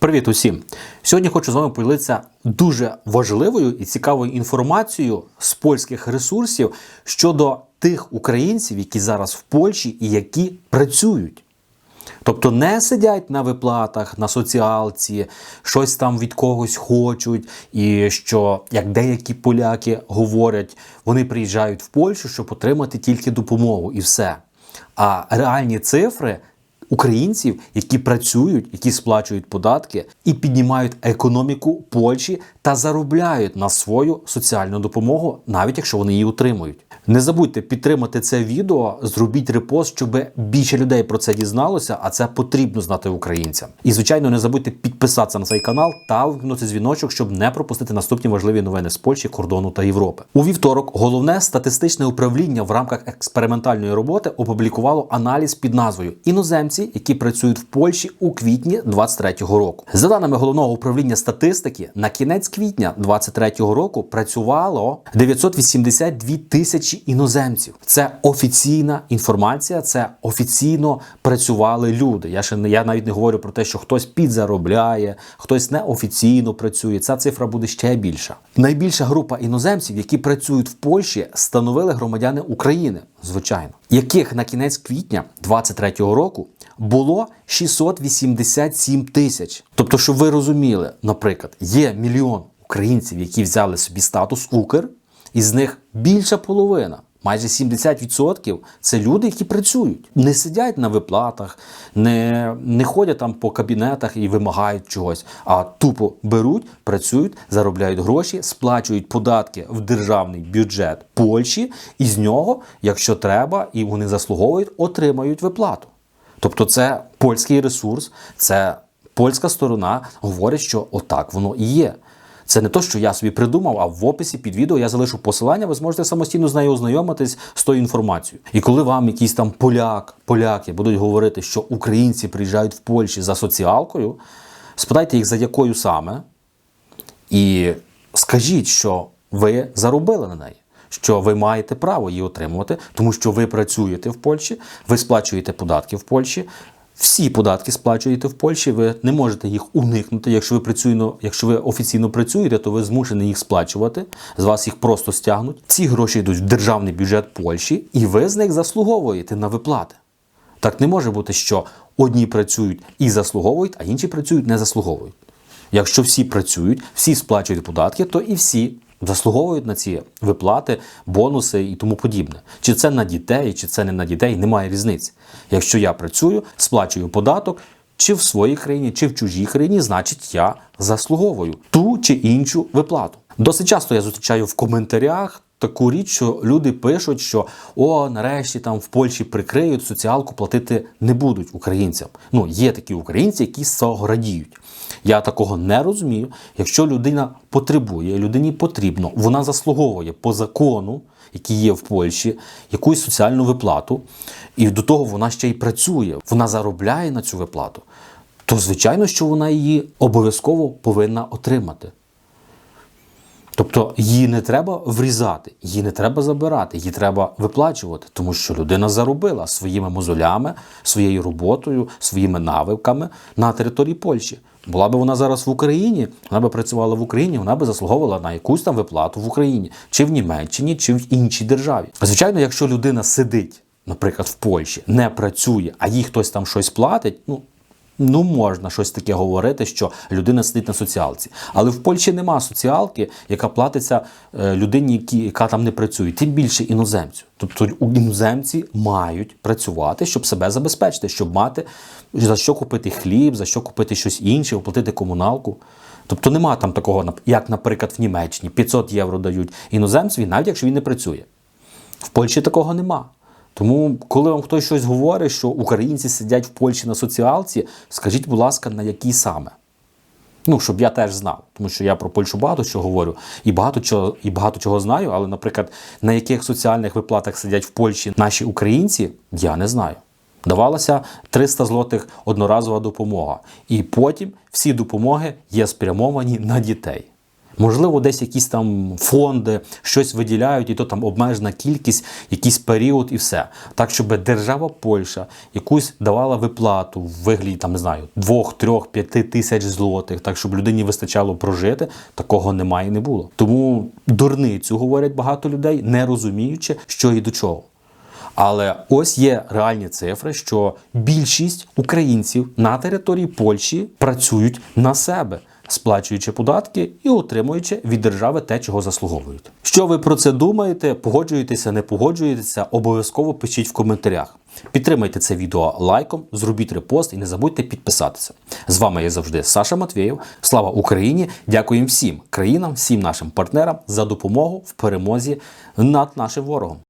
Привіт усім! Сьогодні хочу з вами поділитися дуже важливою і цікавою інформацією з польських ресурсів щодо тих українців, які зараз в Польщі і які працюють. Тобто не сидять на виплатах, на соціалці, щось там від когось хочуть, і що, як деякі поляки говорять, вони приїжджають в Польщу, щоб отримати тільки допомогу і все. А реальні цифри українців, які працюють, які сплачують податки і піднімають економіку Польщі та заробляють на свою соціальну допомогу, навіть якщо вони її отримують. Не забудьте підтримати це відео, зробіть репост, щоб більше людей про це дізналося, а це потрібно знати українцям. І звичайно, не забудьте підписатися на цей канал та вмкнути дзвіночок, щоб не пропустити наступні важливі новини з Польщі, кордону та Європи. У вівторок головне статистичне управління в рамках експериментальної роботи опублікувало аналіз під назвою Іноземці, які працюють в Польщі у квітні 23-го року. За даними головного управління статистики, на кінець квітня 23-го року працювало 982 тисячі іноземців. Це офіційна інформація, це офіційно працювали люди. Я ще не я навіть не говорю про те, що хтось підзаробляє, хтось неофіційно працює. Ця цифра буде ще більша. Найбільша група іноземців, які працюють в Польщі, становили громадяни України, звичайно, яких на кінець квітня 23-го року було 687 тисяч. Тобто, щоб ви розуміли, наприклад, є мільйон українців, які взяли собі статус Укр, із них більша половина. Майже 70% це люди, які працюють, не сидять на виплатах, не не ходять там по кабінетах і вимагають чогось, а тупо беруть, працюють, заробляють гроші, сплачують податки в державний бюджет Польщі, і з нього, якщо треба, і вони заслуговують, отримають виплату. Тобто, це польський ресурс, це польська сторона говорить, що отак воно і є. Це не то, що я собі придумав, а в описі під відео я залишу посилання, ви зможете самостійно з нею ознайомитись з тою інформацією. І коли вам якийсь там поляк, поляки будуть говорити, що українці приїжджають в Польщі за соціалкою, спитайте їх, за якою саме, і скажіть, що ви заробили на неї. Що ви маєте право її отримувати, тому що ви працюєте в Польщі, ви сплачуєте податки в Польщі, всі податки сплачуєте в Польщі, ви не можете їх уникнути. Якщо ви працюєно, якщо ви офіційно працюєте, то ви змушені їх сплачувати. З вас їх просто стягнуть. Ці гроші йдуть в державний бюджет Польщі, і ви з них заслуговуєте на виплати. Так не може бути, що одні працюють і заслуговують, а інші працюють не заслуговують. Якщо всі працюють, всі сплачують податки, то і всі заслуговують на ці виплати, бонуси і тому подібне. Чи це на дітей, чи це не на дітей, немає різниці. Якщо я працюю, сплачую податок, чи в своїй країні, чи в чужій країні, значить я заслуговую ту чи іншу виплату. Досить часто я зустрічаю в коментарях. Таку річ, що люди пишуть, що о, нарешті там в Польщі прикриють соціалку платити не будуть українцям. Ну, є такі українці, які з цього радіють. Я такого не розумію. Якщо людина потребує, людині потрібно, вона заслуговує по закону, який є в Польщі, якусь соціальну виплату, і до того вона ще й працює, вона заробляє на цю виплату, то звичайно, що вона її обов'язково повинна отримати. Тобто її не треба врізати, її не треба забирати, її треба виплачувати, тому що людина заробила своїми мозолями, своєю роботою, своїми навиками на території Польщі. Була би вона зараз в Україні, вона би працювала в Україні, вона би заслуговувала на якусь там виплату в Україні, чи в Німеччині, чи в іншій державі. Звичайно, якщо людина сидить, наприклад, в Польщі, не працює, а їй хтось там щось платить, ну. Ну, можна щось таке говорити, що людина сидить на соціалці. Але в Польщі нема соціалки, яка платиться е, людині, яка там не працює, тим більше іноземцю. Тобто іноземці мають працювати, щоб себе забезпечити, щоб мати за що купити хліб, за що купити щось інше, оплатити комуналку. Тобто нема там такого, як, наприклад, в Німеччині 500 євро дають іноземцеві, навіть якщо він не працює. В Польщі такого нема. Тому, коли вам хтось щось говорить, що українці сидять в Польщі на соціалці, скажіть, будь ласка, на якій саме? Ну, щоб я теж знав, тому що я про Польщу багато чого говорю і багато чого і багато чого знаю, але, наприклад, на яких соціальних виплатах сидять в Польщі наші українці, я не знаю. Давалася 300 злотих одноразова допомога. І потім всі допомоги є спрямовані на дітей. Можливо, десь якісь там фонди щось виділяють, і то там обмежена кількість, якийсь період і все. Так, щоб держава Польща якусь давала виплату в вигляді там не знаю двох, трьох, п'яти тисяч злотих, так щоб людині вистачало прожити, такого немає і не було. Тому дурницю говорять багато людей, не розуміючи, що і до чого. Але ось є реальні цифри, що більшість українців на території Польщі працюють на себе, сплачуючи податки і отримуючи від держави те, чого заслуговують. Що ви про це думаєте? Погоджуєтеся, не погоджуєтеся? Обов'язково пишіть в коментарях. Підтримайте це відео лайком, зробіть репост і не забудьте підписатися. З вами я завжди Саша Матвєєв. Слава Україні! Дякуємо всім країнам, всім нашим партнерам за допомогу в перемозі над нашим ворогом.